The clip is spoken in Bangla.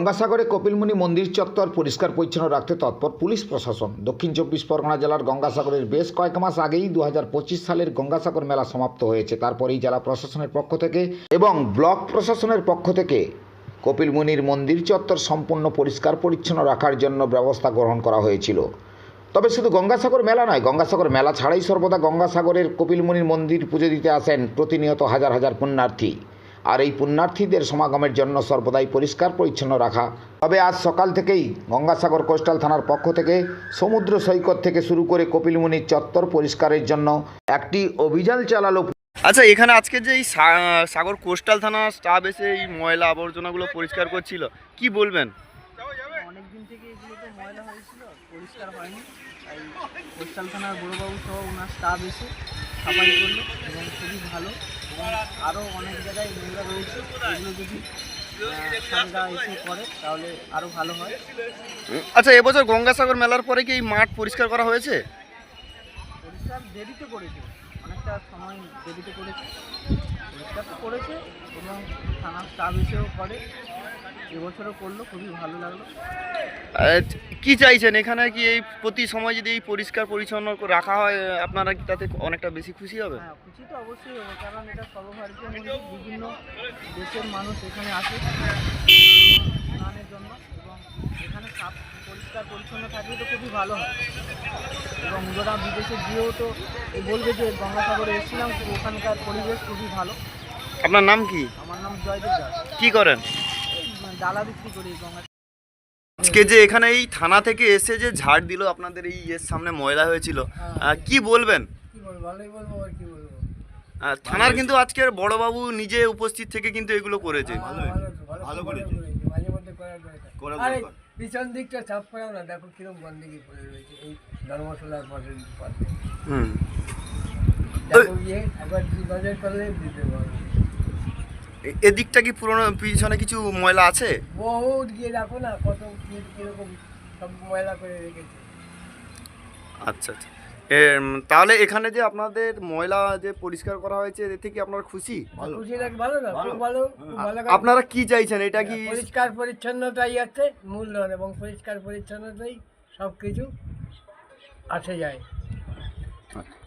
গঙ্গাসাগরে কপিলমুনি মন্দির চত্বর পরিষ্কার পরিচ্ছন্ন রাখতে তৎপর পুলিশ প্রশাসন। দক্ষিণ চব্বিশ পরগনা জেলার গঙ্গাসাগরের বেশ কয়েক মাস আগেই দু হাজার পঁচিশ সালের গঙ্গাসাগর মেলা সমাপ্ত হয়েছে। তারপরেই জেলা প্রশাসনের পক্ষ থেকে এবং ব্লক প্রশাসনের পক্ষ থেকে কপিলমুনির মন্দির চত্বর সম্পূর্ণ পরিষ্কার পরিচ্ছন্ন রাখার জন্য ব্যবস্থা গ্রহণ করা হয়েছিল। তবে শুধু গঙ্গাসাগর মেলা নয়, গঙ্গাসাগর মেলা ছাড়াই সর্বদা গঙ্গাসাগরের কপিলমুনির মন্দির পুজো দিতে আসেন প্রতিনিয়ত হাজার হাজার পুণ্যার্থী। আর এই পুণ্যার্থীদের সমাগমের জন্য সর্বদাই পরিষ্কার পরিচ্ছন্ন রাখা তবে আজ সকাল থেকেই গঙ্গাসাগর কোস্টাল থানার পক্ষ থেকে সমুদ্র সৈকত থেকে শুরু করে কপিলমুনির চত্বর পরিষ্কারের জন্য একটি অভিযান চালালো। আচ্ছা এখানে আজকে যে এই সা- সাগর কোস্টাল থানা স্টাফ এসে এই ময়লা আবর্জনাগুলো পরিষ্কার করছিল কি বলবেন? অনেক দিন থেকে এগুলো তো ময়লা হয়েছিল পরিষ্কার হয়নি। তাই কোস্টাল থানার বড়োবাবু সহ ওনার স্টাফ এসে সাফাই করল এবং খুবই ভালো। আরও অনেক জায়গায় নোংরা রয়েছে। এগুলো যদি সামরা এসে করে তাহলে আরও ভালো হয়। আচ্ছা এবছর গঙ্গাসাগর মেলার পরে কি এই মাঠ পরিষ্কার করা হয়েছে? পরিষ্কার দেরিতে করেছে। অনেকটা সময় দেরিতে করেছে। পরিষ্কার তো করেছে এবং থানার স্টাফ এসেও করে। এবছরও করল খুবই ভালো লাগল। কি চাইছেন? এখানে কি এই প্রতি সময় যদি এই পরিষ্কার পরিচ্ছন্ন রাখা হয় আপনারা কি তাতে অনেকটা বেশি খুশি হবে? হ্যাঁ খুশি তো অবশ্যই হবে কারণ এটা সর্বভারতীয় মন্দির বিভিন্ন দেশের মানুষ এখানে আসে স্নানের জন্য এবং এখানে সাফ পরিষ্কার পরিচ্ছন্ন থাকলে তো খুবই ভালো হয়। এবং ওরা বিদেশে গিয়েও তো এই বলবে যে গঙ্গাসাগরে এসেছিলাম তো ওখানকার পরিবেশ খুবই ভালো। আপনার নাম কি? আমার নাম জয়দেব দাস। কি করেন? ডালা বিক্রি করি গঙ্গা আজকে যে এখানে এই থানা থেকে এসে যে ঝাড় দিল আপনাদের এই ইয়ের সামনে ময়লা হয়েছিল আহ, কি বলবেন? কী বলব ভালোই বলব আর কী বলব। আহ, থানার কিন্তু আজকের বড়বাবু নিজে উপস্থিত থেকে কিন্তু এগুলো করেছে। ভালো করেছে। পিছন দিকটা সাফ করাও না দেখো কীরকম গন্ডগি পড়ে রয়েছে এই ধর্মশালার পাশে পাশে। হুম। দেখো গিয়ে একবার নজর করলে দিতে পারবে এদিকটা কি পুরোনো পিছনে কিছু ময়লা আছে? বহুত গিয়ে দেখো না কত কীরকম সব ময়লা করে রেখেছে। আচ্ছা আচ্ছা। তাহলে এখানে যে আপনাদের ময়লা যে পরিষ্কার করা হয়েছে এতে কি আপনারা খুশি? ভালো। না? খুব ভালো ভালো। আপনারা কি চাইছেন? এটা কি পরিষ্কার পরিচ্ছন্নতাই আছে মূলধন এবং পরিষ্কার পরিচ্ছন্নতাই সব কিছু আসে যায়। আচ্ছা।